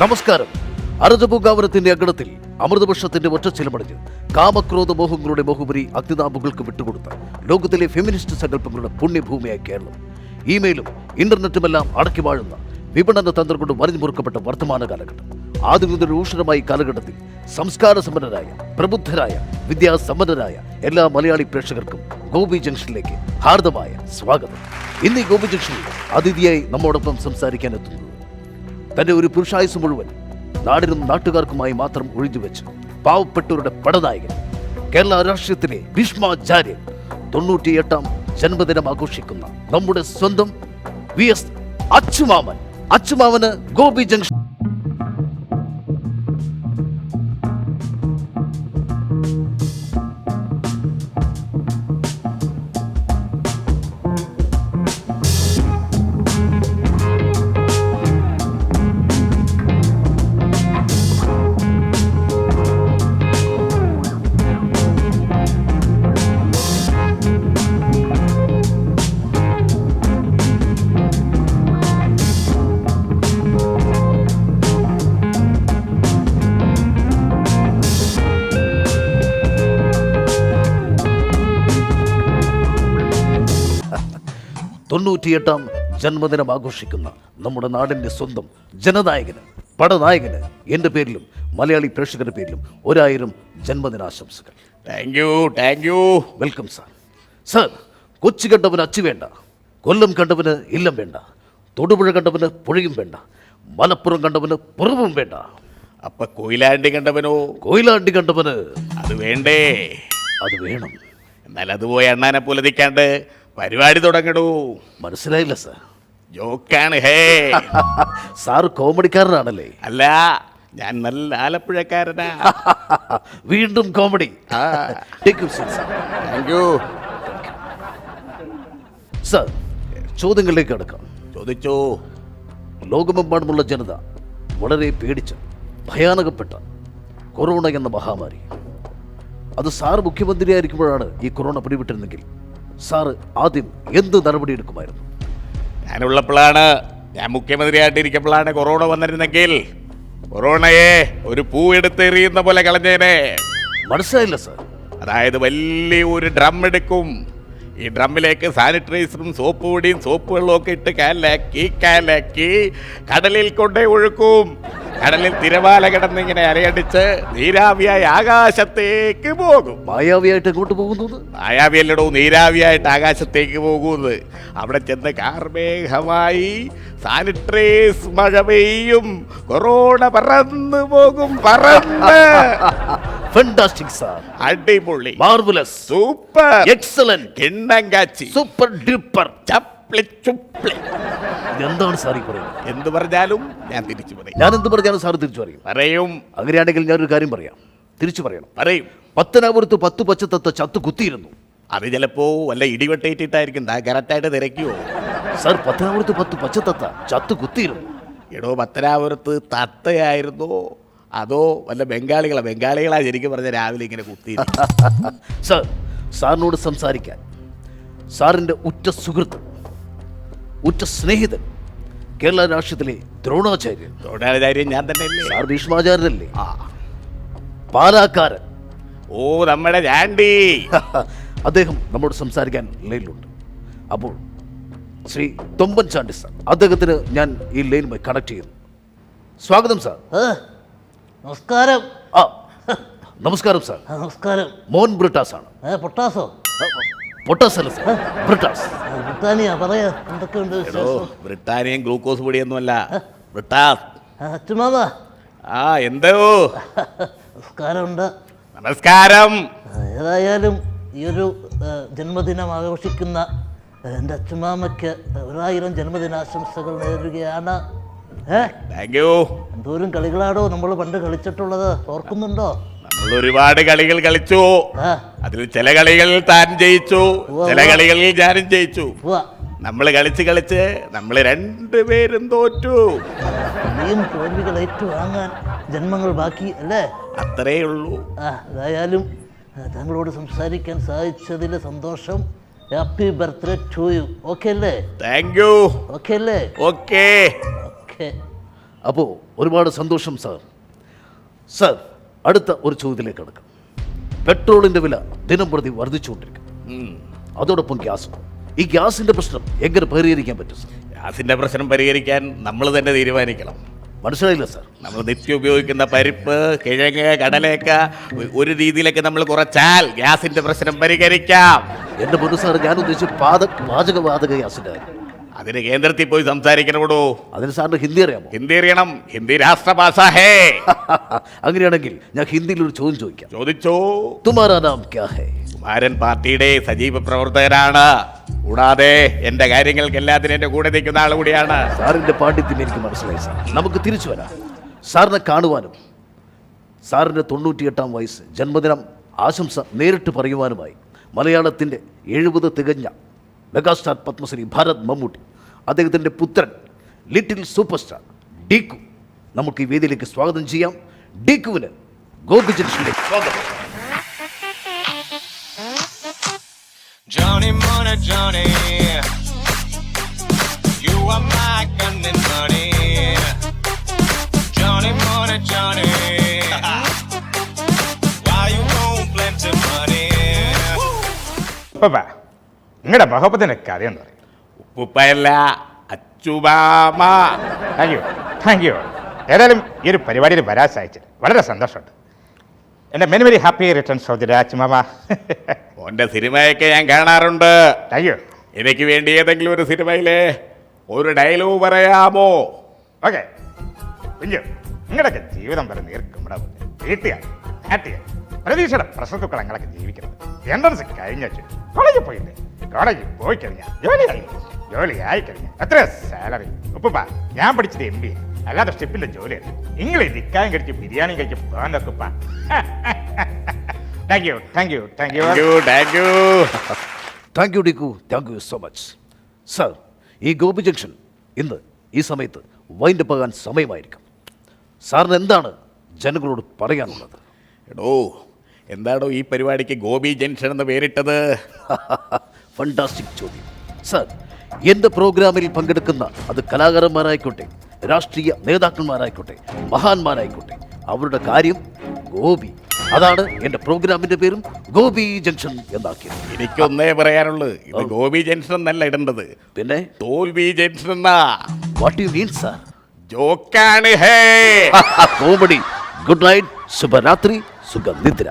നമസ്കാരം. അറുതപൂങ്കാവനത്തിന്റെ അങ്കണത്തിൽ അമൃതപുഷത്തിന്റെ ഒറ്റച്ചിലമടിഞ്ഞ് കാമക്രോധ മോഹങ്ങളുടെ ബഹുപരി അഗ്നിതാമ്പുകൾക്ക് വിട്ടുകൊടുത്ത ലോകത്തിലെ ഫെമിനിസ്റ്റ് സങ്കല്പങ്ങളുടെ പുണ്യഭൂമിയായ കേരളം. ഇമെയിലും ഇന്റർനെറ്റുമെല്ലാം അടക്കി വാഴുന്ന വിപണന തന്ത്രം കൊണ്ട് വരഞ്ഞുമുറുക്കപ്പെട്ട വർത്തമാന കാലഘട്ടം. ആധുനിക രൂക്ഷണമായ ഈ കാലഘട്ടത്തിൽ സംസ്കാര സമ്പന്നരായ പ്രബുദ്ധരായ വിദ്യാസമ്പന്നരായ എല്ലാ മലയാളി പ്രേക്ഷകർക്കും ഗോപി ജംഗ്ഷനിലേക്ക് ഹാർദമായ സ്വാഗതം. ഇന്ന് ഗോപി ജംഗ്ഷനിൽ അതിഥിയായി നമ്മോടൊപ്പം സംസാരിക്കാൻ എത്തുന്നത് തന്റെ ഒരു പുരുഷായുസ് മുഴുവൻ നാടിനും നാട്ടുകാർക്കുമായി മാത്രം ഒഴിഞ്ഞുവെച്ച്. പാവപ്പെട്ടവരുടെ പടനായകൻ കേരള രാഷ്ട്രീയത്തിലെ ഭീഷ്മാചാര്യൻ തൊണ്ണൂറ്റിയെട്ടാം ജന്മദിനം ആഘോഷിക്കുന്ന നമ്മുടെ സ്വന്തം വി എസ് അച്ചുമാമൻ അച്ചുമാമന് ഗോപി ജംഗ്ഷൻ തൊണ്ണൂറ്റിയെട്ടാം ജന്മദിനം ആഘോഷിക്കുന്ന നമ്മുടെ നാടിന്റെ സ്വന്തം ജനനായകന് പടനായകന് എന്റെ പേരിലും മലയാളി പ്രേക്ഷകരുടെ പേരിലും ഒരായിരം ജന്മദിനാശംസകൾ. Thank you thank you welcome sir sir കൊച്ചു കണ്ടവന് അച്ചു വേണ്ട കൊല്ലം കണ്ടവന് ഇല്ലം വേണ്ട തൊടുപുഴ കണ്ടവന് പുഴയും വേണ്ട മലപ്പുറം കണ്ടവന് പുറവും വേണ്ട. അപ്പൊ കൊയിലാണ്ടി കണ്ടവനോ? കൊയിലാണ്ടി കണ്ടവന് അത് വേണ്ടേ? അത് വേണം. എന്നാൽ അതുപോയി അണ്ണാനെ പോലെ നിൽക്കാണ്ട് പരിപാടി തുടങ്ങടൂ. മനസ്സിലായില്ല സാർ. ജോക്കാണ് ഹേ. സാറ് കോമഡിക്കാരനാണല്ലേ? അല്ല ഞാൻ നല്ല ആലപ്പുഴക്കാരനാ. വീണ്ടും കോമഡി. താങ്ക് യു സർ ചോദ്യങ്ങളിലേക്ക് അടക്കാം ചോദിച്ചു. ലോകമെമ്പാടുമുള്ള ജനത വളരെ പേടിച്ച ഭയാനകപ്പെട്ട കൊറോണ എന്ന മഹാമാരി. അത് സാർ മുഖ്യമന്ത്രിയായിരിക്കുമ്പോഴാണ് ഈ കൊറോണ പിടിപെട്ടിരുന്നെങ്കിൽ സാറ് ആദ്യം എന്ത് നടപടി എടുക്കുമായിരുന്നു? ഞാനുള്ളപ്പോഴാണ് ഞാൻ മുഖ്യമന്ത്രിയായിട്ടിരിക്കുമ്പോഴാണ് കൊറോണ വന്നിരുന്നെങ്കിൽ കൊറോണയെ ഒരു പൂ എടുത്തെറിയുന്ന പോലെ കളഞ്ഞേനെ. മനസ്സിലായില്ല സാർ. അതായത് വലിയ ഒരു ഡ്രം എടുക്കും. ഈ ഡ്രമ്മിലേക്ക് സാനിറ്റൈസറും സോപ്പ് പൊടിയും സോപ്പ് വെള്ളവും ഒക്കെ ഇട്ട് കാലാക്കി കാലാക്കി കടലിൽ കൊണ്ടേ ഒഴുക്കും. കടലിൽ തിരമാല കിടന്നിങ്ങനെ അലയടിച്ച് നീരാവിയായി ആകാശത്തേക്ക് പോകും. മായാവിയായിട്ട് എങ്ങോട്ട് പോകുന്നത്? മായാവിയല്ലടോ നീരാവിയായിട്ട് ആകാശത്തേക്ക് പോകുന്നത്. അവിടെ ചെന്ന് കാർമേഘമായി സാനിട്രേസ് മഴ പെയ്യും. കൊറോണ പറന്നു പോകും പറന്ന്. സാർ അടിപൊളി. മാർവലസ് സൂപ്പർ എക്സലന്റ് കിണ്ണം കാച്ചി. സൂപ്പർ ഡ്രിപ്പർ ചപ്ലി ചുപ്ലി. എന്താണ് സാർ ഈ പറയുന്നത്? എന്ത് പറഞ്ഞാലും ഞാൻ തിരിച്ചു പറയും. ഞാൻ എന്ത് പറഞ്ഞാലും സാർ തിരിച്ചു പറയും. പറയും. അങ്ങനെയാണെങ്കിൽ ഞാനൊരു കാര്യം പറയാം. തിരിച്ചു പറയണം. പറയും. പത്തനാപുരത്ത് പത്ത് പച്ചത്തത്ത ചത്തു കുത്തിയിരുന്നു. അത് ചിലപ്പോ വല്ല ഇടിവെട്ടേറ്റിട്ടായിരിക്കും. കറക്റ്റായിട്ട് തിരക്കിയോ? സാർ പത്തനാപുരത്ത് പത്ത് പച്ചത്തത്ത ചത്തു കുത്തിയിരുന്നു. എടോ പത്തനാപുരത്ത് തത്തയായിരുന്നോ? അതോ വല്ല ബംഗാളികളാ? ബംഗാളികളാ ശരിക്കും പറഞ്ഞ രാവിലെ ഇങ്ങനെ കുത്തി സാർ സാറിനോട് സംസാരിക്കാൻ. സാറിന്റെ ഉറ്റ സുഹൃത്ത്. ഉറ്റ സ്നേഹിതൻ കേരള രാഷ്ട്രീയത്തിലെ ദ്രോണാചാര്യൻ. ദ്രോണാചാര്യൻ ഞാൻ തന്നെ ഭീഷ്മാചാര്യല്ലേ സാർ ഭീഷ്മാചാര്യനല്ലേ ആ. പാലാക്കാരൻ. ഓ നമ്മുടെ ജാണ്ടി അദ്ദേഹം നമ്മോട് സംസാരിക്കാൻ ലൈനിലുണ്ട്. അപ്പോൾ ശ്രീ തൊമ്പൻ ചാണ്ടി സാർ അദ്ദേഹത്തിന് ഞാൻ ഈ ലൈനുമായി കണക്ട് ചെയ്യുന്നു. സ്വാഗതം സാർ. നമസ്കാരം. ആ നമസ്കാരം സാർ. നമസ്കാരം. മോൻ ബ്രിട്ടാസ് ആണ് പൊട്ടാസോ? പൊട്ടാസ് ബ്രിട്ടാസ് ബ്രിട്ടാനിയ പറയാ. എന്തൊക്കെയുണ്ട് എടോ ബ്രിട്ടാനിയൻ ഗ്ലൂക്കോസ് പൊടിയൊന്നുമല്ല. ബ്രിട്ടാസ് ആ, അച്ചുമാമ ആ എന്തോ നമസ്കാരമുണ്ട്. നമസ്കാരം. ഏതായാലും ഈ ഒരു ജന്മദിനം ആഘോഷിക്കുന്ന എന്റെ അച്ഛമാമയ്ക്ക് ഒരായിരം ജന്മദിനാശംസകൾ നേരുകയാണ്. ഏ? Thank you. എന്തോരം കളികളാണോ നമ്മൾ പണ്ട് കളിച്ചിട്ടുള്ളത്? ഓർക്കുന്നുണ്ടോ? നമ്മൾ ഒരുപാട് കളികൾ കളിച്ചു. അതിൽ ചില കളികളിൽ താൻ ജയിച്ചു ചില കളികളിൽ ഞാനും ജയിച്ചു. നമ്മൾ കളിച്ച് കളിച്ച് നമ്മൾ രണ്ടുപേരും തോറ്റു. നീയും തോൽവികൾ ഏറ്റുവാങ്ങാൻ ജന്മങ്ങൾ ബാക്കി അല്ലേ? അത്രേ ഉള്ളൂ. അതായാലും ഏതായാലും താങ്കളോട് സംസാരിക്കാൻ സാധിച്ചതിൽ സന്തോഷം. Happy birthday to you okay അല്ലേ? താങ്ക് യു ഓക്കെ അല്ലേ? ഓക്കെ ഓക്കെ അപ്പോൾ ഒരുപാട് സന്തോഷം സാർ സാർ അടുത്ത ഒരു ചോദ്യത്തിലേക്ക് കിടക്കാം. പെട്രോളിന്റെ വില ദിനം പ്രതി വർദ്ധിച്ചുകൊണ്ടിരിക്കും. അതോടൊപ്പം ഗ്യാസ്. ഈ ഗ്യാസിന്റെ പ്രശ്നം എങ്ങനെ പരിഹരിക്കാൻ പറ്റും സാർ? ഗ്യാസിന്റെ പ്രശ്നം പരിഹരിക്കാൻ നമ്മൾ തന്നെ തീരുമാനിക്കണം. മനസ്സിലായില്ല സാർ? നമ്മൾ നിത്യം ഉപയോഗിക്കുന്ന പരിപ്പ് കിഴങ്ങ് കടലേക്ക ഒരു രീതിയിലൊക്കെ നമ്മൾ കുറച്ചാൽ ഗ്യാസിന്റെ പ്രശ്നം പരിഹരിക്കാം. എന്റെ പൊതു സാർ ഞാൻ ഉദ്ദേശിച്ച പാചക പാചകവാതക ഗ്യാസിന്റെ കാര്യം. അതിന് കേന്ദ്രത്തിൽ പോയി സംസാരിക്കണോടോ? അതിന് സാറിന് ഹിന്ദി അറിയാമോ? ഹിന്ദി അറിയണം. ഹിന്ദി രാഷ്ട്രഭാഷ ഹേ. അങ്ങനെയാണെങ്കിൽ ഞാൻ ഹിന്ദിയിൽ ഒരു ചോദ്യം ചോദിക്കാം. ചോദിച്ചോ? തുമാരാ നാം ക്യാ ഹേ? കുമാരൻ പാർട്ടിയുടെ സജീവ പ്രവർത്തകരാണ്. കൂടാതെ എന്റെ കാര്യങ്ങൾക്ക് എല്ലാത്തിനും എന്റെ കൂടെ നിൽക്കുന്ന ആൾ കൂടിയാണ്. സാറിന്റെ പാണ്ഡിത്യം എനിക്ക് മനസ്സിലായി സാർ. നമുക്ക് തിരിച്ചു വരാം. സാറിനെ കാണുവാനും സാറിന്റെ തൊണ്ണൂറ്റിയെട്ടാം വയസ്സ് ജന്മദിനം ആശംസ നേരിട്ട് പറയുവാനുമായി മലയാളത്തിന്റെ എഴുപത് തികഞ്ഞ മെഗാസ്റ്റാർ പത്മശ്രീ ഭാരത് മമ്മൂട്ടി അദ്ദേഹത്തിൻ്റെ പുത്രൻ ലിറ്റിൽ സൂപ്പർ സ്റ്റാർ ഡീക്കു നമുക്ക് ഈ വേദിയിലേക്ക് സ്വാഗതം ചെയ്യാം ഡീക്കുവിന് ഗോപി ജംഗ്ഷനിലേക്ക് സ്വാഗതം Johnny Money, Johnny. You are my gun and money. Johnny Money, Johnny. Why you won't plenty money? ഉപ്പ നിങ്ങളുടെ ബഹോപ്പത്തിന്റെ കഥ എന്ന് പറയും. ഉപ്പുപ്പയല്ല അച്ചുബാമ. താങ്ക് യു താങ്ക് യു ഏതായാലും ഈ ഒരു പരിപാടിയിൽ വരാൻ സഹായിച്ചത് വളരെ സന്തോഷമുണ്ട്. എന്റെ many very happy returns of the Raj mama. ഓന്റെ സിനിമയൊക്കെ ഞാൻ കാണാറുണ്ട്. താങ്ക് യു എനിക്ക് വേണ്ടി ഏതെങ്കിലും ഒരു സിനിമയിലെ ഒരു ഡയലോഗ് പറയാമോ? ഓക്കെ കുഞ്ഞു നിങ്ങളുടെയൊക്കെ ജീവിതം വരെ നീർക്കുമ്പടെ വീട്ടുകാർ നാട്ടുകാർ പ്രതീക്ഷയുടെ പ്രശ്നത്തുക്കളങ്ങളൊക്കെ ജീവിക്കുന്നത് എൻട്രൻസ് കഴിഞ്ഞു കോളേജിൽ പോയില്ലേ? കോളേജിൽ പോയി കഴിഞ്ഞാൽ ജോലിയായി ജോലി ആയി കഴിഞ്ഞാൽ എത്ര സാലറി ഉപ്പ ഞാൻ പഠിച്ചത് എം ബി അല്ലാതെ സ്റ്റെപ്പിലെ ജോലിയല്ല നിങ്ങൾ നിൽക്കാനും കഴിച്ച് ബിരിയാണി കഴിച്ച് പോകാൻ നോക്കുപ്പ thank you thank you thank you thank you thank you ഡിക്കു thank you so much sir ഈ ഗോപി ജംഗ്ഷൻ ഇന്ന് ഈ സമയത്ത് വൈൻഡ് പോകാൻ സമയമായിരിക്കും. സാറിന് എന്താണ് ജനങ്ങളോട് പറയാനുള്ളത്? എടോ എന്താണോ ഈ പരിപാടിക്ക് ഗോപി ജംഗ്ഷൻ എന്ന് പേരിട്ടത്? ഫണ്ടാസ്റ്റിക് ചോദ്യം. സർ എന്റെ പ്രോഗ്രാമിൽ പങ്കെടുക്കുന്ന അത് കലാകാരന്മാരായിക്കോട്ടെ രാഷ്ട്രീയ നേതാക്കന്മാരായിക്കോട്ടെ മഹാന്മാരായിക്കോട്ടെ അവരുടെ കാര്യം ഗോപി. അതാണ് എന്റെ പ്രോഗ്രാമിന്റെ പേരും ഗോപി ജംഗ്ഷൻ എന്നാക്കിയത്. എനിക്കൊന്നേ പറയാനുള്ളൂ ഇത് ഗോപി ജംഗ്ഷൻ എന്നല്ല ഇടേണ്ടത്. പിന്നെ? തോൽവി ജംഗ്ഷൻ എന്നാ. വാട്ട് യു മീൻ സർ ജോക്കാണ് ഹേ. കോമഡി. ഗുഡ് നൈറ്റ് ശുഭരാത്രി സുഖനിദ്ര